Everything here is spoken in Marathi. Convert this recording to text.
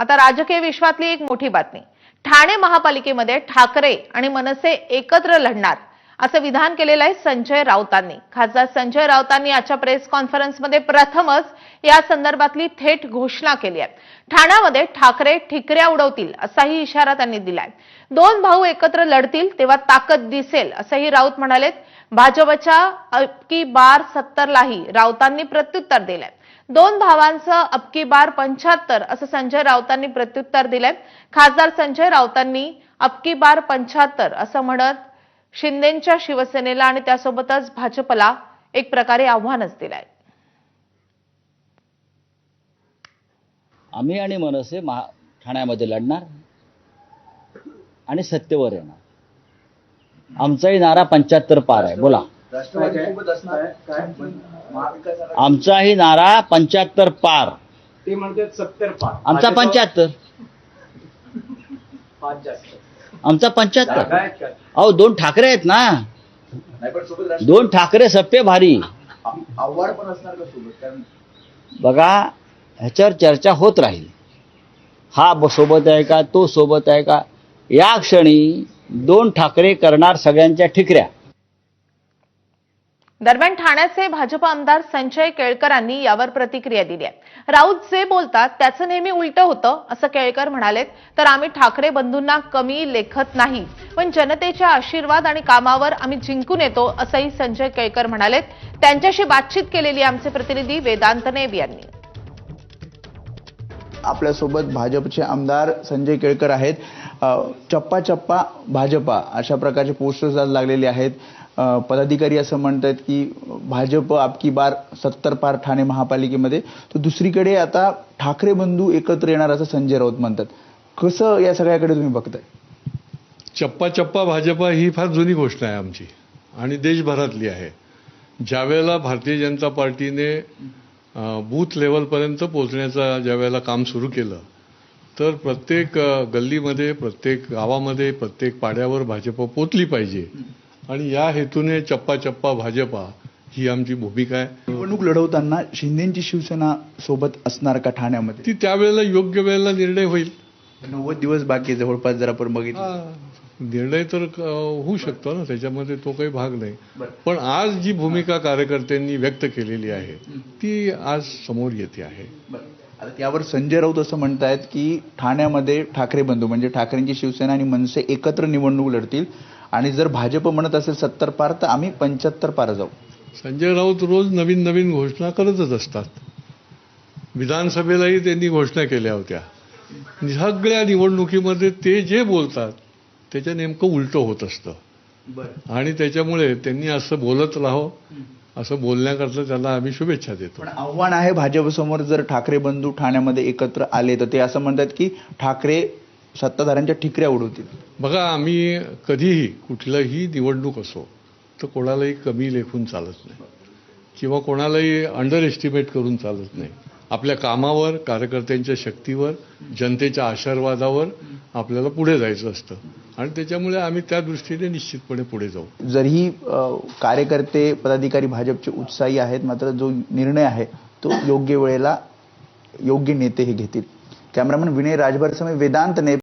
आता राजकीय विश्वातली एक मोठी बातमी. ठाणे महापालिकेमध्ये ठाकरे आणि मनसे एकत्र लढणार असं विधान केलेलं आहे संजय राऊतांनी. खासदार संजय राऊतांनी आजच्या प्रेस कॉन्फरन्समध्ये प्रथमच या संदर्भातली थेट घोषणा केली आहे. ठाण्यामध्ये ठाकरे ठिकऱ्या उडवतील असाही इशारा त्यांनी दिलाय. दोन भाऊ एकत्र लढतील तेव्हा ताकद दिसेल असंही राऊत म्हणालेत. भाजपच्या अबकी बार सत्तरलाही राऊतांनी प्रत्युत्तर दिलंय. दोन भावांचं अबकी बार पंच्याहत्तर असं संजय राऊतांनी प्रत्युत्तर दिलंय. खासदार संजय राऊतांनी अबकी बार पंच्याहत्तर असं म्हणत शिंदेच्या शिवसेनेला आणि त्यासोबतच भाजपला एक प्रकारे आव्हानच दिलंय. आम्ही आणि मनसे महा ठाण्यामध्ये लढणार आणि सत्तेवर येणार. आमचाही नारा पंच्याहत्तर पार आहे. बोला. आमचाही नारा पंच्याहत्तर पार. ते म्हणतात सत्तर पाच आमचा पंच्याहत्तर. पाच जास्त. आमचा पंच्याहत्तर? अहो दोन ठाकरे आहेत ना. नाही पण सोबत राष्ट्र- दोन ठाकरे सप्पे भारी. आ- आव्हाड पण असणार का सोबत? कारण बघा ह्याच्यावर चर्चा होत राहील. हा सोबत आहे का तो सोबत आहे का? या क्षणी दोन ठाकरे करणार सगळ्यांच्या ठिकऱ्या. दरम्यान ठाण्याचे भाजप आमदार संजय केळकरांनी यावर प्रतिक्रिया दिली आहे. राऊत जे बोलतात त्याचं नेहमी उलटं होतं असं केळकर म्हणालेत. तर आम्ही ठाकरे बंधूंना कमी लेखत नाही. पण जनतेच्या आशीर्वाद आणि कामावर आम्ही जिंकून येतो असंही संजय केळकर म्हणालेत. त्यांच्याशी बातचीत केलेली आमचे प्रतिनिधी वेदांत नेब यांनी. आपल्यासोबत भाजपचे आमदार संजय केळकर आहेत. चप्पा चप्पा भाजपा अशा प्रकारचे पोस्टर्स आज लागलेले आहेत. पदाधिकारी असं म्हणतात की भाजप आपकी बार सत्तर पार ठाणे महापालिकेमध्ये तर दुसरीकडे आता ठाकरे बंधू एकत्र येणार असं संजय राऊत म्हणतात. कसं या सगळ्याकडे तुम्ही बघताय? चप्पा चप्पा भाजपा ही फार जुनी गोष्ट आहे आमची आणि देशभरातली आहे. ज्यावेळेला भारतीय जनता पार्टीने बूथ लेवलपर्यंत पोहोचण्याचा ज्यावेळेला काम सुरू केलं तर प्रत्येक गल्लीमध्ये प्रत्येक गावामध्ये प्रत्येक पाड्यावर भाजप पोचली पाहिजे. आणि या हेतूने चप्पा चप्पा भाजपा ही आमची भूमिका आहे. निवडणूक लढवताना शिंदेची शिवसेना सोबत असणार का ठाण्यामध्ये? ती त्यावेळेला योग्य वेळेला निर्णय होईल. नव्वद दिवस बाकी जवळपास जर आपण बघितलं. निर्णय तर होऊ शकतो ना त्याच्यामध्ये तो काही भाग नाही. पण आज जी भूमिका कार्यकर्त्यांनी व्यक्त केलेली आहे ती आज समोर येते आहे. आता त्यावर संजय राऊत असं म्हणतायत की ठाण्यामध्ये ठाकरे बंधू म्हणजे ठाकरेंची शिवसेना आणि मनसे एकत्र निवडणूक लढतील. आणि जर भाजप म्हणत असेल सत्तर पार तर आम्ही पंच्याहत्तर पार जाऊ. संजय राऊत रोज नवीन नवीन घोषणा करतच असतात. विधानसभेलाही त्यांनी घोषणा केल्या होत्या. सगळ्या निवडणुकीमध्ये ते जे बोलतात त्याच्या नेमकं उलटं होत असतं. आणि त्याच्यामुळे त्यांनी असं बोलत राहो असं बोलण्याकरता त्याला आम्ही शुभेच्छा देतो. पण आव्हान आहे भाजपसमोर जर ठाकरे बंधू ठाण्यामध्ये एकत्र आले तर ते असं म्हणतात की ठाकरे सत्ताधाऱ्यांच्या ठिकऱ्या उडवतील. बघा आम्ही कधीही कुठलंही निवडणूक असो तर कोणालाही कमी लेखून चालत नाही. किंवा कोणालाही अंडर एस्टिमेट करून चालत नाही. आपल्या कामावर कार्यकर्त्यांच्या शक्तीवर जनतेच्या आशीर्वादावर आपल्याला पुढे जायचं असतं. आणि त्याच्यामुळे आम्ही त्या दृष्टीने निश्चितपणे पुढे जाऊ. जरीही अ, कार्यकर्ते पदाधिकारी भाजपचे उत्साही आहेत मात्र जो निर्णय आहे तो योग्य वेळेला योग्य नेते हे घेतील. कॅमेरामन विनय राजभर समय वेदांत ने